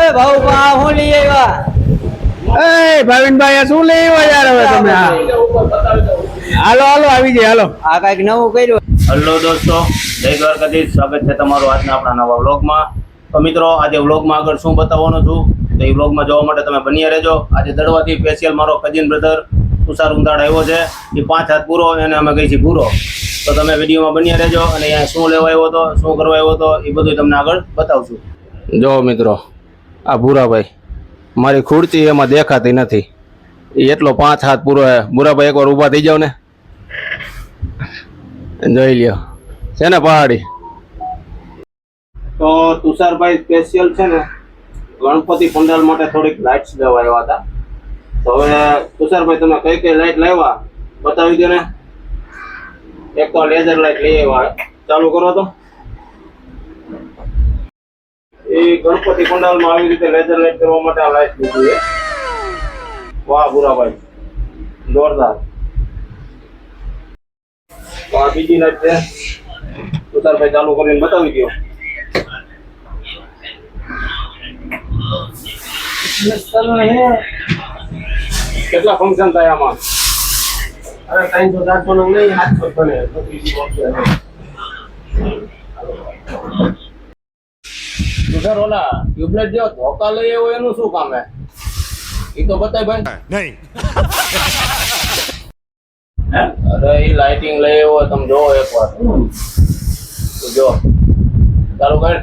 એ ભાઉ આ હું લઈ આવ્યા? એ ભાવિનભાઈ આ શું લઈ આવ્યા યાર હવે તમે? આ? હાલો હાલો આવી જાય હાલો. આ કંઈક નવું કર્યું. હલો દોસ્તો જય દ્વારકાધીશ. સ્વાગત છે તમારું આજના આપણા નવા વ્લોગમાં. તો મિત્રો આજે વ્લોગમાં આગળ શું બતાવવાનો છું? તો એ વ્લોગમાં જોવા માટે તમે બન્યા રહેજો. આજે દડવાથી સ્પેશિયલ મારો કજિન બ્રધર તુષાર ઉંદાડ આવ્યો છે. એ પાંચ હાથ પૂરો અને અમે ગઈ છીએ પૂરો તો તમે વિડીયોમાં બન્યા રહેજો અને અહીંયા શું લેવા આવ્યો હતો શું કરવા આવ્યો હતો એ બધું તમને આગળ બતાવશું. જો મિત્રો આ ભૂરાભાઈ. મારી ખુરચી એમાં દેખાતી નથી. એટલો પાંચ હાથ પૂરો ભૂરાભાઈ એકવાર ઊભા થઈ જાવ ને જોઈ લ્યો. છે ને પહાડી? તો તુષારભાઈ સ્પેશિયલ છે ને, ગણપતિ પંડાલ માટે થોડીક લાઇટ્સ લેવા આવ્યા હતા. તો હવે તુષારભાઈ, તમે કઈ કઈ લાઇટ લાવ્યા? બતાવી દો ને. એક તો લેઝર લાઇટ લઈ આવ્યા. ચાલુ કરો તો. એ ગણપતિ પંડાલમાં આવી રીતે લેઝર લાઇટ કરવા માટે આ લાઇટ લીધી છે. વાહ, ભૂરાભાઈ. જોરદાર. તો આ બીજી લાઈટ છે. તુષારભાઈ ચાલુ કરીને બતાવી દો કેટલા ફંક્શન થાય આમાં? અરે ત્રણસો ચારસો નું નહીં સાતસો બને. તુષાર ઓલા ટ્યુબલેટ જેવો ધોકા લઈ આવ્યો એનું શું કામ હે? એ તો બતાય ભાઈ. નહીં. હે? અરે એ લાઇટિંગ લઈ આવ્યો તમે જોવો એકવાર. તો જો. ચાલુ કર.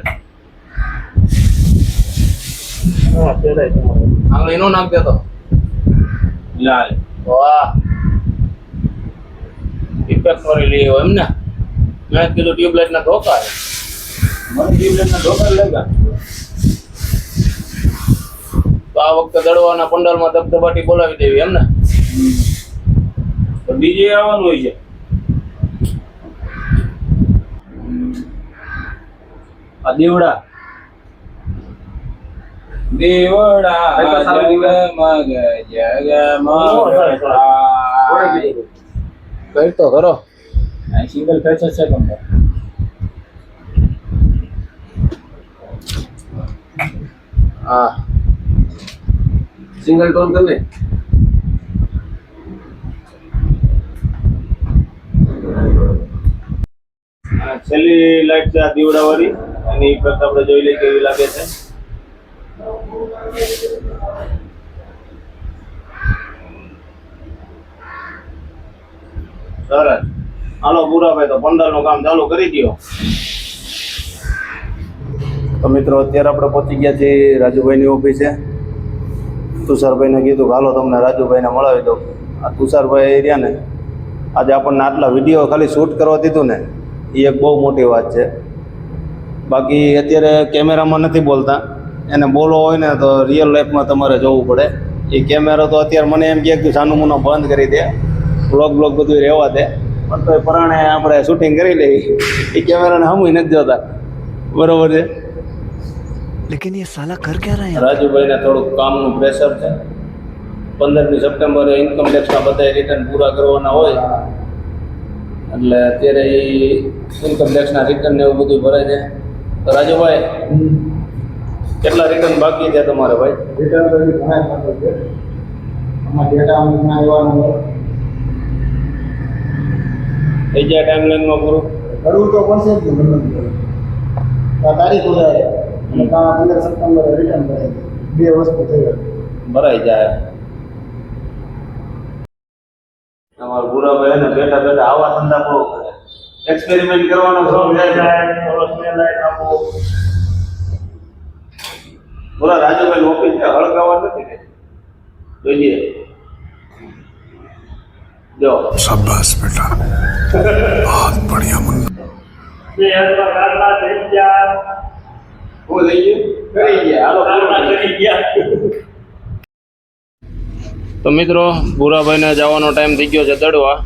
આંગળી નો નાખ દેતો લાલ. વાહ. ઇફેક્ટ કરી લઈ આવ્યો એમ ને? મેં કીધું ટ્યુબલાઇટ ના ધોકા. મને ટ્યુબલાઇટ ના ધોકા લાગ્યા. તો આ વખતે દડવાના પંડાલમાં ધબધબાટી બોલાવી દેવી એમ ને? બીજે ડીજે આવવાનું હોય છે. આ દેવડા. દેવડા જગમગ જગમગ. કઈ તો કરો સિંગલ ફેસર છે તમને હા. સિંગલ ટોન કરી છેલ્લી લાઈટ છે આ દીવડા વાળી એની ઇફેક્ટ આપણે જોઈ લઈએ કેવી લાગે છે. સરસ. હાલો પૂરાભાઈ તો પંદરનું કામ ચાલુ કરી દો તો મિત્રો અત્યારે આપણે પહોંચી ગયા છીએ રાજુભાઈની ઓફિસે. તુષારભાઈને કીધું કે હાલો તમને રાજુભાઈને મળાવી દો આ તુષારભાઈ રહ્યા ને, આજે આપણને આટલા વીડિયો ખાલી શૂટ કરવા દીધું ને એ એક બહુ મોટી વાત છે. બાકી અત્યારે કેમેરામાં નથી બોલતા. એને બોલવો હોય ને તો રિયલ લાઈફમાં તમારે જોવું પડે. એ કેમેરો તો અત્યારે મને એમ કહે કે સાનું મુનો બંધ કરી દે. બ્લોગ બ્લોગ બધું રહેવા દે. પણ તો એ પરાણે આપણે શૂટિંગ કરી લઈએ. એ કેમેરાને હમું નથી જોતા. બરાબર છે? लेकिन ये साला कर क्या रहा है રાજુભાઈને થોડુંક કામનું પ્રેશર છે પંદરમી સપ્ટેમ્બરે ઇન્કમ ટેક્સના બધા રિટર્ન પૂરા કરવાના હોય એટલે અત્યારે એ ઇન્કમ ટેક્સના રિટર્ન ને એવું બધું ભરે છે તો રાજુભાઈ કેટલા રિટર્ન બાકી છે તમારે ભાઈ રિટર્ન તો હજી ઘણા થતો છે આમાં ડેટા અમુક ઘણા આવવાનો હોય થઈ જાય ટાઈમ લાઈનમાં પૂરું કરવું તો પડશે જ ને ગમે તે. આ તારીખ ઉડાડે અને કાં પંદર સપ્ટેમ્બરે રિટર્ન કરે બે વસ્તુ થઈ ગઈ ભરાઈ જાય તમારા ભૂરાભાઈ ને બેઠા બેઠા આવા ધંધા બહુ કરે એક્સપેરિમેન્ટ કરવાનો શોખ જાય બોલા રાજુભાઈ ઓફિસ છે હળગાવા નથી કે જોઈએ જો शाबाश बेटा बहुत बढ़िया मुन्ना હું થઈ ગયું કરી ગયા હાલો કરી ગયા તો મિત્રો ભૂરાભાઈને જવાનો ટાઈમ થઈ ગયો છે દડવા.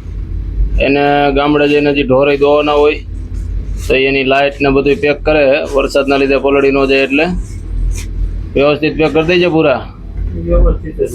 એને ગામડે જઈને હજી ઢોરાઈ દોવાના હોય તો એની લાઇટ ને બધું પેક કરે. વરસાદના લીધે પલળી ન જાય એટલે. વ્યવસ્થિત પેક કરી દેજે પૂરા વ્યવસ્થિત જ